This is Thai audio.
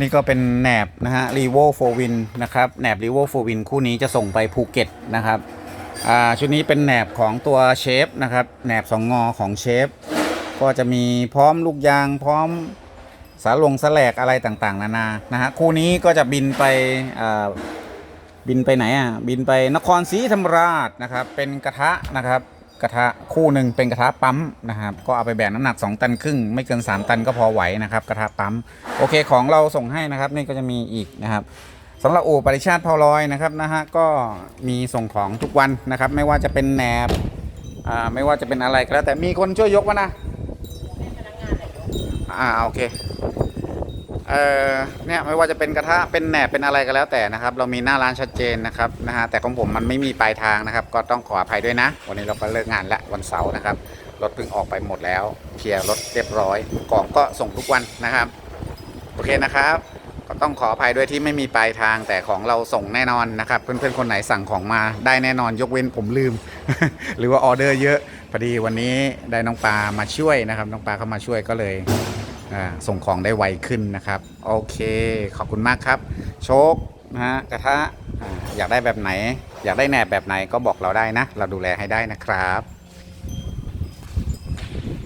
นี่ก็เป็นแหนบนะฮะรีโวโฟวินนะครับแหนบรีโวโฟวินคู่นี้จะส่งไปภูเก็ตนะครับอ่าชุดนี้เป็นแหนบของตัวเชฟนะครับแหนบสองงอของเชฟก็จะมีพร้อมลูกยางพร้อมสาลงสแลกอะไรต่างๆ นานานะฮะคู่นี้ก็จะบินไปอ่าบินไปไหนอะบินไปนครศรีธรรมราชนะครับเป็นกระทะนะครับ กระทะคู่หนึ่งเป็นกระทะปั๊มนะครับ ก็เอาไปแบกน้ำหนัก 2 ตันครึ่ง ไม่เกิน 3 ตันก็พอไหวนะครับ กระทะปั๊มโอเคของเราส่งให้นะครับ นี่ก็จะมีอีกนะครับสำหรับอู่ปริชาติเผาลอยนะครับนะฮะก็มีส่งของทุกวันนะครับ ไม่ว่าจะเป็นแหนบอ่าไม่ว่าจะเป็นอะไรก็แล้วแต่มีคนช่วยยกวะนะอ่าโอเค เอ่อเนี่ยไม่ว่าจะเป็นกระทะเป็นแหนบเป็นอะไรก็แล้วแต่นะครับ เรามีหน้าร้านชัดเจนนะครับนะฮะแต่ของผมมันไม่มีปลายทางนะครับ ก็ต้องขออภัยด้วยนะ วันนี้เราก็เลิกงานล้ววันเสาร์นะครับรถเพิ่งออกไปหมดแล้วเคลียร์รถเรียบร้อยของก็ส่งทุกวันนะครับโอเคนะครับ ก็ต้องขออภัยด้วยที่ไม่มีปลายทางแต่ของเราส่งแน่นอนนะครับ เพื่อนๆคนไหนสั่งของมาได้แน่นอนยกเว้นผมลืม หรือว่าออเดอร์เยอะพอดีวันนี้ได้น้องปลามาช่วยนะครับ น้องปลาเข้ามาช่วยก็เลย ส่งของได้ไวขึ้นนะครับ โอเค ขอบคุณมากครับ โชคนะฮะกระทะอ่าอยากได้แบบไหน อยากได้แหนบแบบไหนก็บอกเราได้นะ เราดูแลให้ได้นะครับ